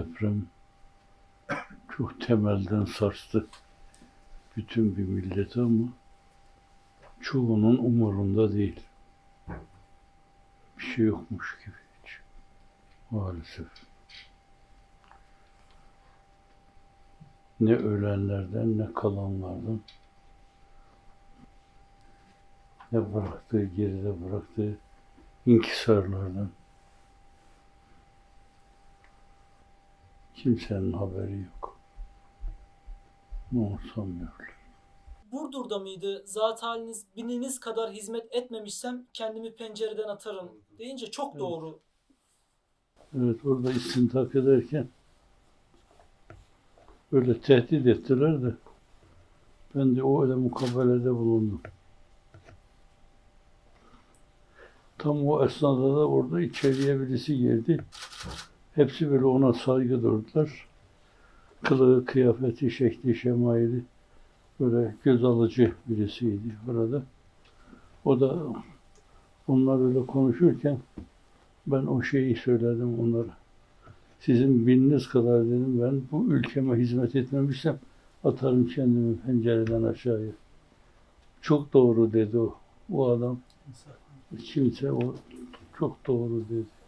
deprem çok temelden sarstı bütün bir milleti ama çoğunun umurunda değil. Bir şey yokmuş gibi hiç. Maalesef. Ne ölenlerden ne kalanlardan ne bıraktığı geride bıraktığı inkisarlardan kimsenin haberi yok. Umursamıyorlar. Burdur'da mıydı? Zat haliniz bininiz kadar hizmet etmemişsem kendimi pencereden atarım deyince çok doğru. Evet orada istintak ederken böyle tehdit ettiler de ben de o öyle mukabelede bulundum. Tam o esnada da orada içeriye birisi girdi. Hepsi böyle ona saygı durdular. Kılığı, kıyafeti, şekli, şemaili böyle göz alıcı birisiydi burada. O da onlar öyle konuşurken ben o şeyi söyledim onlara. Sizin bininiz kadar dedim ben bu ülkeme hizmet etmemişsem atarım kendimi pencereden aşağıya. Çok doğru dedi o, o adam. Kimse o çok doğru dedi.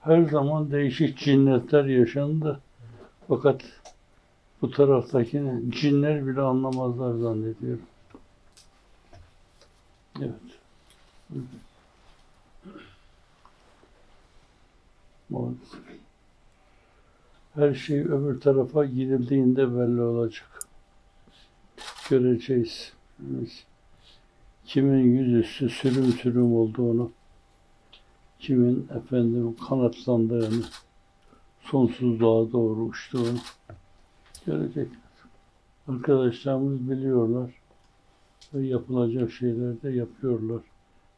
Her zaman değişik cinnetler yaşandı. Fakat bu taraftakini cinler bile anlamazlar zannediyorum. Evet. Her şey öbür tarafa gidildiğinde belli olacak. Göreceğiz. Kimin yüzüstü sürüm sürüm olduğunu, kimin efendim kanatlandığını, sonsuzluğa doğru uçtuğunu görecekler. Arkadaşlarımız biliyorlar ve yapılacak şeyler de yapıyorlar.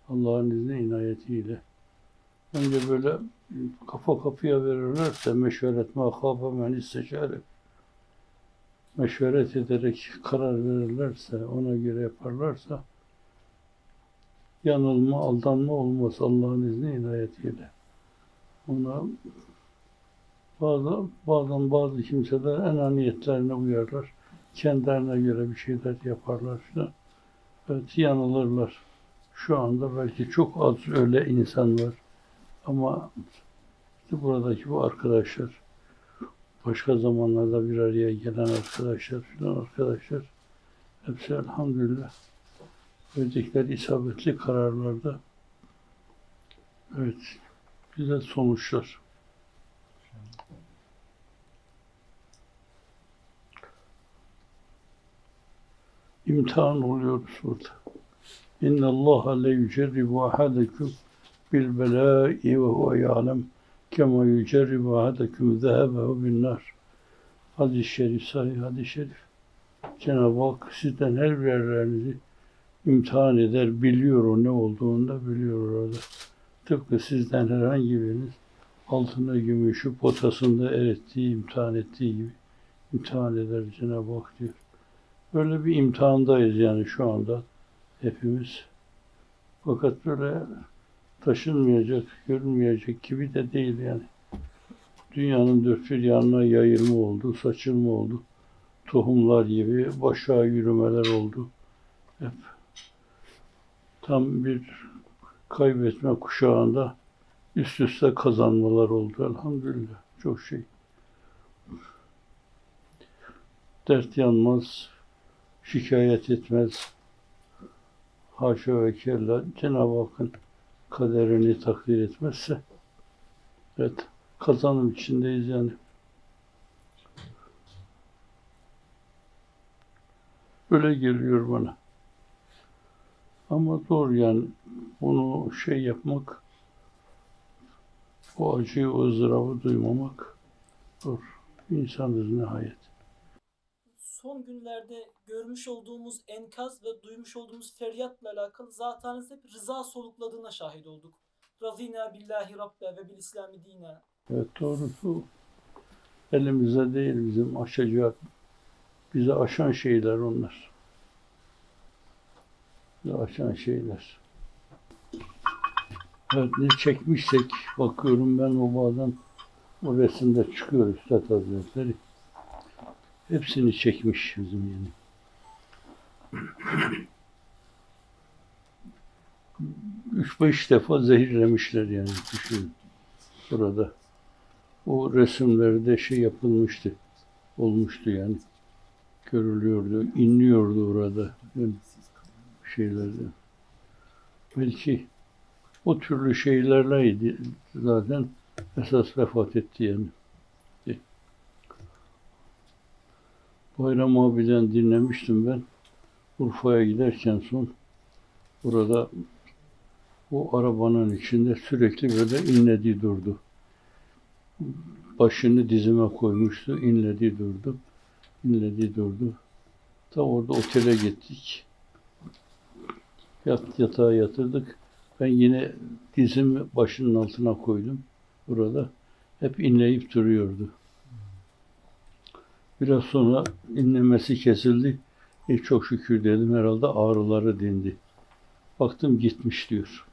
Allah'ın izni inayetiyle. Önce böyle kafa kapıya verirlerse meşveret makaba men isteşare meşveret ederek karar verirlerse, ona göre yaparlarsa yanılma, aldanma olmaz Allah'ın izni inayetiyle. Ona bazı, bazen bazı kimseler enaniyetlerine uyarlar. Kendilerine göre bir şeyler yaparlar filan. Evet yanılırlar. Şu anda belki çok az öyle insan var. Ama işte buradaki bu arkadaşlar, başka zamanlarda bir araya gelen arkadaşlar filan arkadaşlar hepsi elhamdülillah verdikleri isabetli kararlarda evet güzel sonuçlar. imtihan oluyoruz burada. İnna Allah le yücerribu ahadakum bil belai ve huve ya'lem kema yücerribu ahadakum zehebehu bin nar. Hadis-i şerif, sahih hadis-i şerif. Cenab-ı Hak sizden her birerlerinizi imtihan eder, biliyor o ne olduğunu da biliyor orada. Tıpkı sizden herhangi biriniz altına gümüşü potasında erittiği, imtihan ettiği gibi imtihan eder Cenab-ı Hak diyor. Böyle bir imtihandayız yani şu anda hepimiz. Fakat böyle taşınmayacak, görünmeyecek gibi de değil yani. Dünyanın dört bir yanına yayılma oldu, saçılma oldu. Tohumlar gibi başa yürümeler oldu. Hep tam bir kaybetme kuşağında üst üste kazanmalar oldu elhamdülillah. Çok şey. Dert yanmaz, şikayet etmez. Haşa ve kella Cenab-ı Hakk'ın kaderini takdir etmezse evet kazanım içindeyiz yani. Öyle geliyor bana. Ama zor yani bunu şey yapmak o acıyı, o ızdırabı duymamak zor. İnsanız nihayet. Son günlerde görmüş olduğumuz enkaz ve duymuş olduğumuz feryatla alakalı zaten hep rıza solukladığına şahit olduk. Razina billahi rabbe ve bil islami dine. Evet doğrusu elimizde değil bizim aşacak, bizi aşan şeyler onlar. Aşan şeyler. Evet, ne çekmişsek bakıyorum ben o bazen o resimde çıkıyor Üstad Hazretleri. Hepsini çekmiş bizim yani. Üç beş defa zehirlemişler yani düşün burada. O resimlerde şey yapılmıştı. Olmuştu yani. Görülüyordu, inliyordu orada. Yani şeylerde. Belki o türlü şeylerleydi zaten esas vefat etti yani. Bayram abiden dinlemiştim ben. Urfa'ya giderken son burada o arabanın içinde sürekli böyle inledi durdu. Başını dizime koymuştu, inledi durdu. İnledi durdu. Ta orada otele gittik. Yat, yatağa yatırdık. Ben yine dizimi başının altına koydum. Burada hep inleyip duruyordu. Biraz sonra inlemesi kesildi. E, çok şükür dedim herhalde ağrıları dindi. Baktım gitmiş diyor.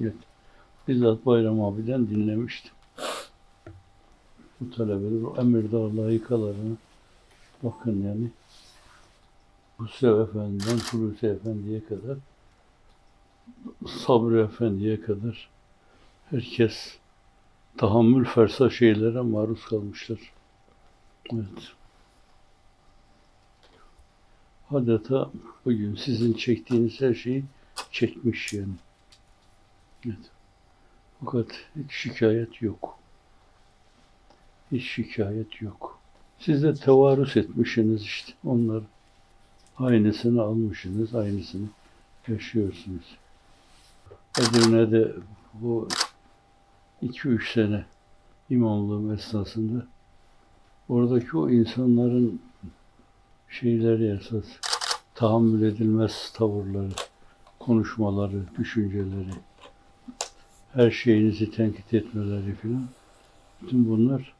Evet. Bizzat Bayram abiden dinlemiştim. Bu talebeler, o Emirdağ layıkalarına bakın yani. Hüseyin Efendi'den Hulusi Efendi'ye kadar Sabri Efendi'ye kadar herkes tahammül fersa şeylere maruz kalmışlar. Evet. Adeta bugün sizin çektiğiniz her şeyi çekmiş yani. Evet. Fakat hiç şikayet yok. Hiç şikayet yok. Siz de tevarüs etmişsiniz işte onları. Aynısını almışsınız, aynısını yaşıyorsunuz. Edirne'de bu 2-3 sene imamlığım esnasında oradaki o insanların şeyleri esas tahammül edilmez tavırları, konuşmaları, düşünceleri, her şeyinizi tenkit etmeleri filan. Bütün bunlar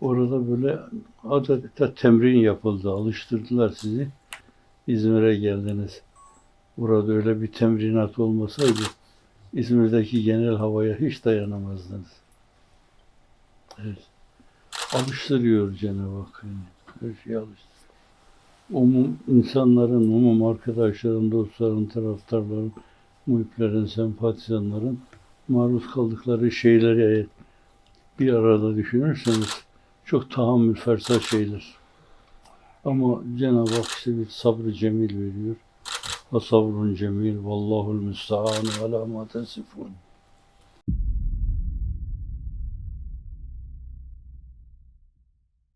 orada böyle adeta temrin yapıldı, alıştırdılar sizi. İzmir'e geldiniz. Burada öyle bir temrinat olmasaydı İzmir'deki genel havaya hiç dayanamazdınız. Evet. Alıştırıyor Cenab-ı Hak. Yani. Her şeyi alıştırıyor. Umum insanların, umum arkadaşların, dostların, taraftarların, muhiplerin, sempatizanların maruz kaldıkları şeyleri bir arada düşünürseniz çok tahammül fersa şeyler. Ama Cenab-ı Hak işte bir sabrı cemil veriyor. Ve sabrun cemil. Vallahul müsteanu ala ma tesifun.